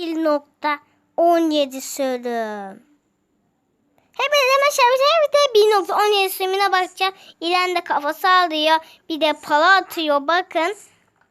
1.17 sürüm. Hepinize merhaba bir de 1.17 sürümüne bakacağım. İren de kafa sallıyor. Bir de para atıyor bakın.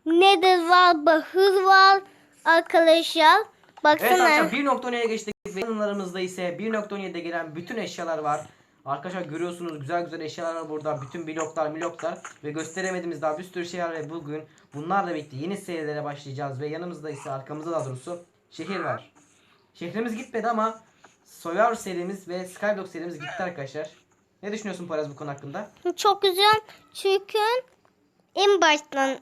Nedir var, bahır var arkadaşlar. Baksana. Evet arkadaşlar 1.17'ye geçtik ve yanlarımızda ise 1.17'de gelen bütün eşyalar var. Arkadaşlar görüyorsunuz güzel güzel eşyalar var burada. Bütün bloklar bloklar ve gösteremediğimiz daha bir sürü şey var ve bugün bunlarla birlikte yeni serilere başlayacağız ve yanımızda ise arkamızda daha doğrusu şehir var. Şehrimiz gitmedi ama Survivor serimiz ve Skyblock serimiz gitti arkadaşlar. Ne düşünüyorsun Paraz bu konu hakkında? Çok güzel. Çünkü en baştan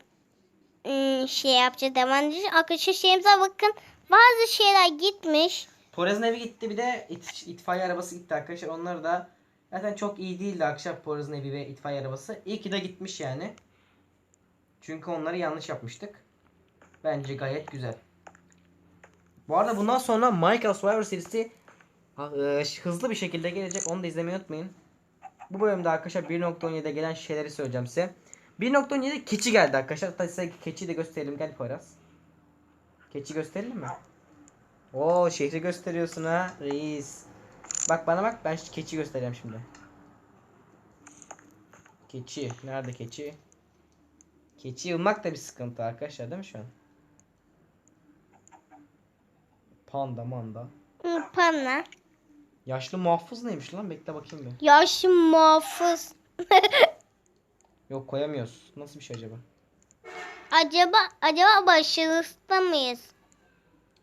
ım, şey yapacağız devam edeceğiz. Arkadaşlar şeyimize bakın. Bazı şeyler gitmiş. Poyraz'ın evi gitti bir de it- itfaiye arabası gitti arkadaşlar. Onlar da zaten çok iyi değildi arkadaşlar Poyraz'ın evi ve itfaiye arabası. İyi ki de gitmiş yani. Çünkü onları yanlış yapmıştık. Bence gayet güzel. Bu arada bundan sonra Minecraft Survivor serisi e, hızlı bir şekilde gelecek. Onu da izlemeyi unutmayın. Bu bölümde arkadaşlar 1.17'de gelen şeyleri söyleyeceğim size. 1.17'de keçi geldi arkadaşlar. Hatta size keçiyi de gösterelim. Gel Poyraz. Keçi gösterelim mi? Oo şehri gösteriyorsun ha reis. Bak bana bak ben keçi göstereceğim şimdi. Keçi. Nerede keçi? Keçi ılmak da bir sıkıntı arkadaşlar değil mi şu an? Panda manda. Hı, Pana. Yaşlı muhafız neymiş lan? Bekle bakayım bir. Yaşlı muhafız. Yok koyamıyoruz. Nasıl bir şey acaba? acaba acaba başarısında mıyız?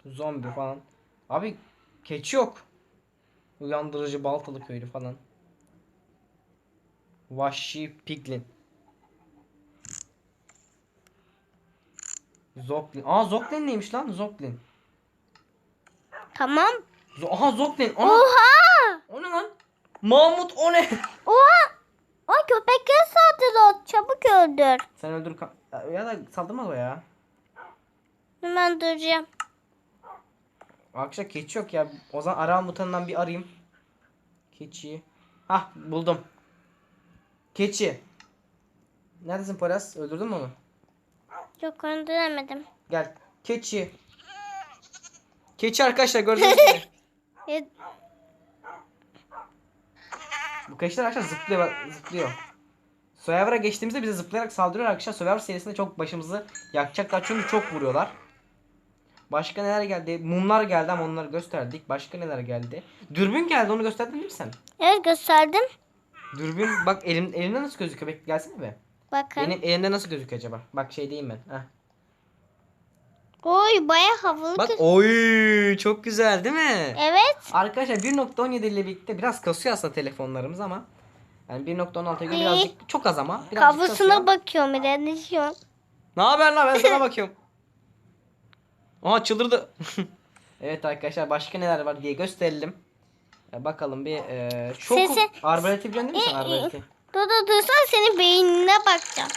Zombi falan. Abi keçi yok. Uyandırıcı baltalı köylü falan. Vahşi piglin. Zoklin. Aa Zoklin neymiş lan? Zoklin. Tamam. Zo Aha Zoklin. Ana. Oha! O ne lan? Mahmut o ne? Oha! O köpekler saldırıyor. Çabuk öldür. Sen öldür ya da saldırmaz o ya. Hemen duracağım. Akşam keçi yok ya. O zaman arama butonundan bir arayayım. Keçiyi. Hah buldum. Keçi. Neredesin Poyraz? Öldürdün mü onu? Yok öldüremedim. Gel. Keçi. Keçi arkadaşlar gördünüz mü? E, Bu keçiler arkadaşlar zıplıyor zıplıyor. Survivor'a geçtiğimizde bize zıplayarak saldırıyor arkadaşlar. Survivor serisinde çok başımızı yakacaklar çünkü çok vuruyorlar. Başka neler geldi? Mumlar geldi ama onları gösterdik. Başka neler geldi? Dürbün geldi onu gösterdin değil mi sen? evet gösterdim. Dürbün bak elim, elimde nasıl gözüküyor? Bek gelsene be. Bakın. Benim elimde nasıl gözüküyor acaba? Bak şey diyeyim ben. Heh. Oy baya havalı. Bak oy çok güzel değil mi? Evet. Arkadaşlar 1.17 ile birlikte biraz kasıyor aslında telefonlarımız ama yani 1.16'ya göre birazcık çok az ama birazcık Kafasına kasıyor. bakıyorum bir de ne diyor? Ne haber lan ben sana bakıyorum. Aha çıldırdı. evet arkadaşlar başka neler var diye gösterelim. Ya bakalım bir e, çok Sesi- arbaleti biliyorsun değil mi sen İyi, iyi. arbaleti? Dur dur dursan senin beynine bakacağım.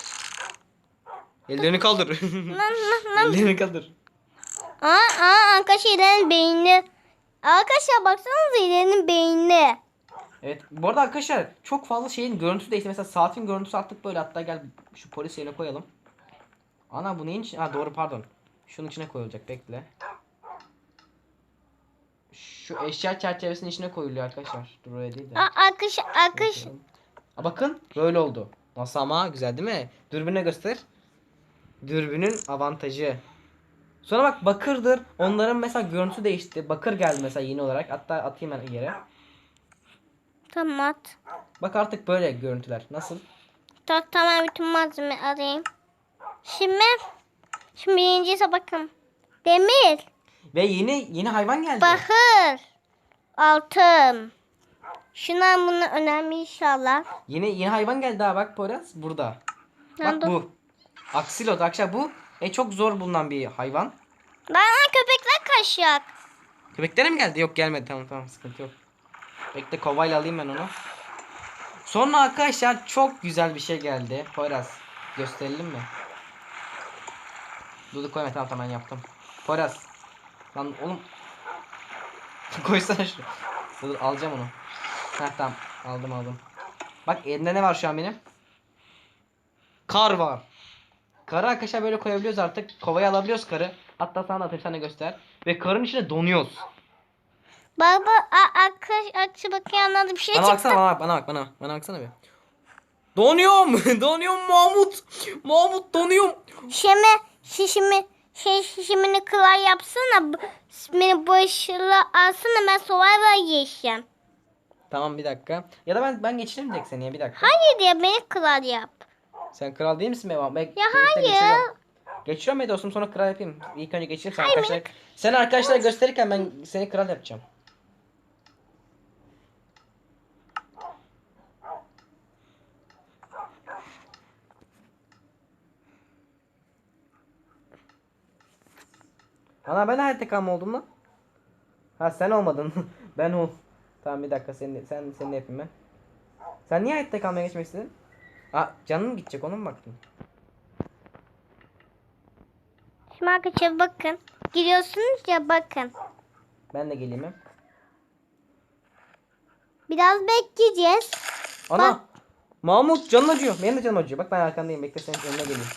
Ellerini kaldır. Ellerini kaldır. Aa, aa arkadaşlar İren'in beyni. Arkadaşlar baksanıza İren'in beyni. Evet bu arada arkadaşlar çok fazla şeyin görüntüsü değişti. Mesela saatin görüntüsü attık böyle hatta gel şu polis yerine koyalım. Ana bu neyin için? Ha doğru pardon. Şunun içine koyulacak bekle. Şu eşya çerçevesinin içine koyuluyor arkadaşlar. Dur öyle değil de. Aa, arkadaş arkadaş. Aa, bakın böyle oldu. Nasıl ama güzel değil mi? Dürbüne göster. Dürbünün avantajı. Sonra bak bakırdır. Onların mesela görüntüsü değişti. Bakır geldi mesela yeni olarak. Hatta atayım ben yere. Tamam at. Bak artık böyle görüntüler. Nasıl? Tamam, tamam bütün malzeme alayım. Şimdi şimdi birincisi bakın. Demir, Ve yeni yeni hayvan geldi. bakır, altın. Şundan bunlar önemli inşallah. Yeni yeni hayvan geldi daha bak Poyraz burada. Nerede? Bak bu. Aksilot arkadaşlar bu e, çok zor bulunan bir hayvan. Lan köpekler kaşıyak. Köpeklere mi geldi? Yok gelmedi tamam tamam sıkıntı yok. Bekle kovayla alayım ben onu. Sonra arkadaşlar çok güzel bir şey geldi. Poyraz gösterelim mi? Dur koyma tamam tamam yaptım. Poyraz. Lan oğlum. Koysana şunu. Dur alacağım onu. Heh tamam aldım aldım. Bak elimde ne var şu an benim? Kar var. Karı arkadaşlar böyle koyabiliyoruz artık. Kovaya alabiliyoruz karı. Hatta sana da atayım de göster. Ve karın içinde donuyoruz. Baba a- arkadaş akşı bakıyor anladı bir şey Bana çıktı. baksana bana bak bana bak bana bak. Bana baksana bir. Donuyorum. donuyorum Mahmut. Mahmut donuyorum. Şeme şişimi şey şişimini kılar yapsana. b- Beni başla alsana ben survivor geçeceğim. Tamam bir dakika. Ya da ben ben geçireyim direkt seni ya bir dakika. Hayır diye beni kılar yap. Sen kral değil misin be? Ben, Ya hayır. Geçiyorum ya dostum sonra kral yapayım. İlk önce geçireyim sen arkadaşlar. Sen arkadaşlara gösterirken ben seni kral yapacağım. Ana ben hayatta kalma oldum lan. Ha sen olmadın. ben ol. Tamam bir dakika sen sen seni yapayım ben. Sen niye hayatta kalmaya geçmek istedin? Aa canın mı gidecek mı baktın? Şimdi arkadaşlar bakın. Giriyorsunuz ya bakın. Ben de geleyim mi? Biraz bekleyeceğiz. Ana! Bak. Mahmut canın acıyor. Benim de canım acıyor. Bak ben arkandayım. Bekle senin önüne geleyim.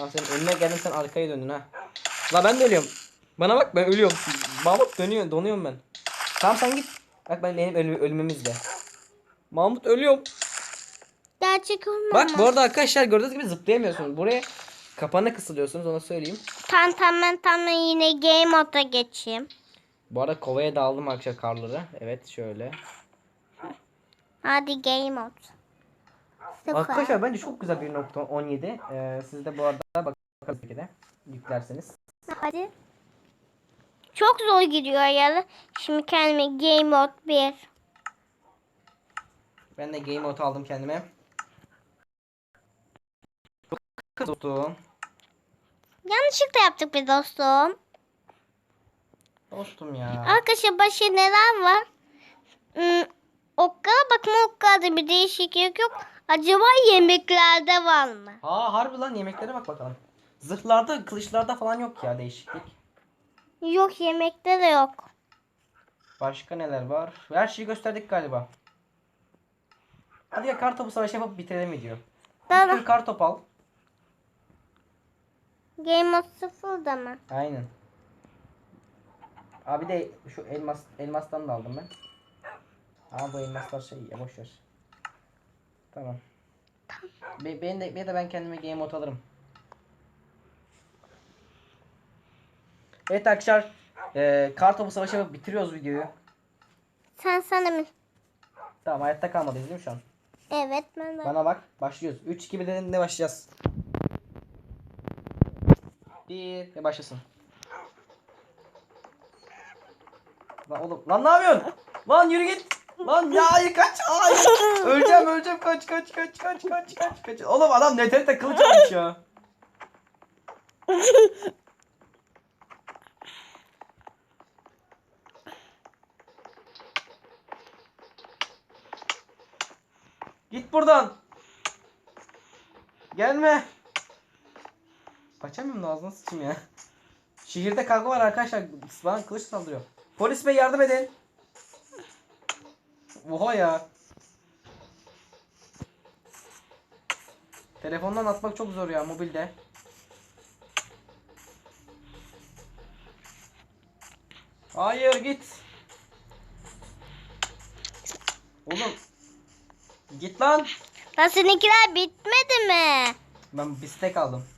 Lan senin önüne geldim sen arkaya döndün ha. La ben de ölüyorum. Bana bak ben ölüyorum. Mahmut dönüyor. Donuyorum ben. Tamam sen git. Bak ben benim ölüm, ölümümüzde. Mahmut ölüyorum. Gerçek olmaz. Bak bu arada arkadaşlar gördüğünüz gibi zıplayamıyorsunuz. Buraya kapana kısılıyorsunuz onu söyleyeyim. Tamam tamam ben tamam yine game moda geçeyim. Bu arada kovaya dağıldım arkadaşlar karları. Evet şöyle. Hadi game mod. Sıfır. Arkadaşlar bence çok güzel 1.17. Ee, siz de bu arada bakarız belki de yüklerseniz. Hadi. Çok zor gidiyor ya. Şimdi kendime game mod 1. Ben de game mode aldım kendime. Dostum. Yanlışlıkla yaptık bir dostum. Dostum ya. Arkadaşlar başka neler var? Hmm, okkala bakma okkalada bir değişiklik yok. Acaba yemeklerde var mı? Aa harbi lan yemeklere bak bakalım. Zırhlarda, kılıçlarda falan yok ya değişiklik. Yok yemekte de yok. Başka neler var? Her şeyi gösterdik galiba. Hadi ya kartopu savaşı yapıp bitirelim video. Bir Tamam. sürü kartop al. Game mod sıfırda mı? Aynen. Abi de şu elmas elmastan da aldım ben. Ama bu elmaslar şey ya boş ver. Tamam. Be, ben de, bir de ben kendime game mode alırım. Evet arkadaşlar. E, kartopu savaşı yapıp bitiriyoruz videoyu. Sen sana mı? Tamam hayatta kalmadıyız değil mi şu an? Evet ben de. Bana bak başlıyoruz. 3 2 1 dediğinde başlayacağız. 1 ve başlasın. Lan oğlum lan ne yapıyorsun? Lan yürü git. Lan ya hayır kaç. Hayır. öleceğim öleceğim kaç kaç kaç kaç kaç kaç kaç. Oğlum adam neterite kılıç almış ya. Git buradan. Gelme. Kaçamıyorum da ağzına sıçayım ya. Şehirde kavga var arkadaşlar. Bana kılıç saldırıyor. Polis bey yardım edin. Oha ya. Telefondan atmak çok zor ya mobilde. Hayır git. Oğlum. Git lan. Lan seninkiler bitmedi mi? Ben bistek aldım.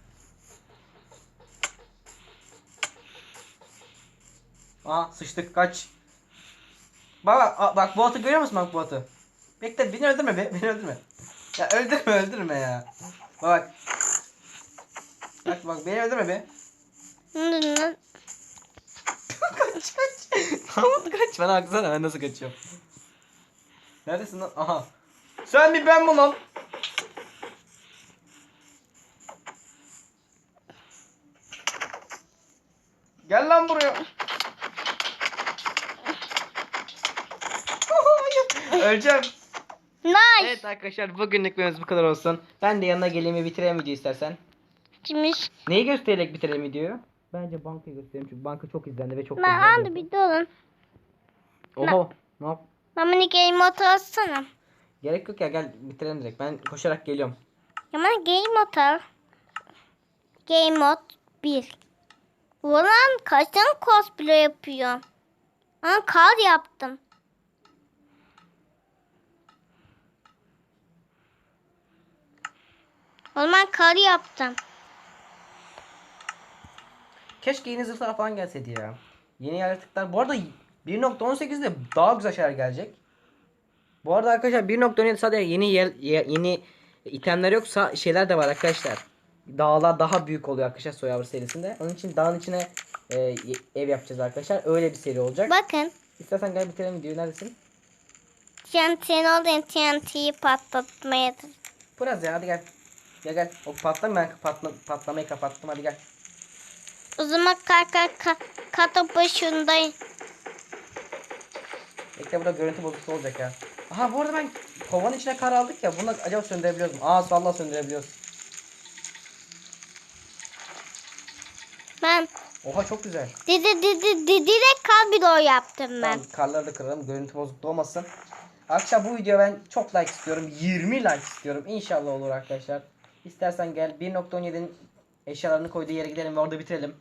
Aa sıçtık kaç. Bak bak, bu atı görüyor musun bak bu atı? Bekle beni öldürme be beni öldürme. Ya öldürme öldürme ya. Bak. Bak bak beni öldürme be. kaç kaç. Tamam kaç bana baksana ben nasıl kaçıyorum. Neredesin lan? Aha. Sen mi ben mi lan? Gel lan buraya. Öleceğim. Nice. Evet arkadaşlar bugünlük videomuz bu kadar olsun. Ben de yanına geleyim ve bitireyim videoyu istersen. Şimdi Neyi göstererek bitirelim videoyu? Bence bankayı gösterelim çünkü banka çok izlendi ve çok ben aldı bir durun. Oha. Ne yap? Ben beni game mod alsana. Gerek yok ya gel bitirelim direkt. Ben koşarak geliyorum. Ya bana game mod al. Game mod 1. Ulan kaç tane cosplay yapıyor? Ha kar yaptım. O zaman kar yaptım. Keşke yeni zırhlar falan gelseydi ya. Yeni yaratıklar. Bu arada 1.18'de daha güzel şeyler gelecek. Bu arada arkadaşlar 1.17 sadece yeni yer, ye- yeni itemler yoksa şeyler de var arkadaşlar. Dağlar daha büyük oluyor arkadaşlar Survivor serisinde. Onun için dağın içine e, ev yapacağız arkadaşlar. Öyle bir seri olacak. Bakın. İstersen gel bitirelim videoyu. Neredesin? TNT'nin olayım TNT'yi patlatmaya. Biraz ya hadi gel. Gel gel. O patlama ben patla, patlamayı kapattım hadi gel. O zaman kar kar katı başındayım. Bekle burada görüntü bozukluğu olacak ya. Aha bu arada ben kovanın içine kar aldık ya. Bunu acaba söndürebiliyoruz mu? Aa vallahi söndürebiliyoruz. Ben Oha çok güzel. dedi dedi dedi direkt kar bloğu yaptım ben. Tamam, karları da kıralım. Görüntü bozukluğu olmasın. Akşam bu videoya ben çok like istiyorum. 20 like istiyorum. İnşallah olur arkadaşlar. İstersen gel 1.17'nin eşyalarını koyduğu yere gidelim ve orada bitirelim.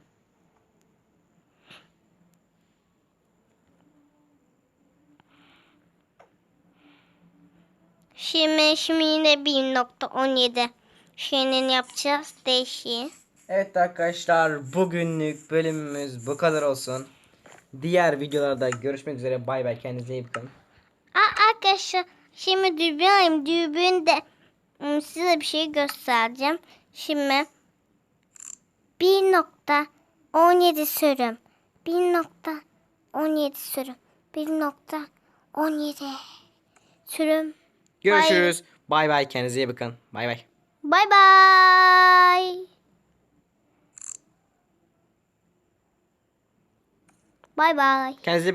Şimdi şimdi yine 1.17 şeyinin yapacağız değişiği. Evet arkadaşlar bugünlük bölümümüz bu kadar olsun. Diğer videolarda görüşmek üzere. Bay bay. Kendinize iyi bakın. Aa, arkadaşlar şimdi dürbün alayım. Im, size bir şey göstereceğim. Şimdi 1.17 sürüm. 1.17 sürüm. 1.17 sürüm. Görüşürüz. Bay bay. Kendinize iyi bakın. Bay bay. Bye bye. Bye bye. Kendinize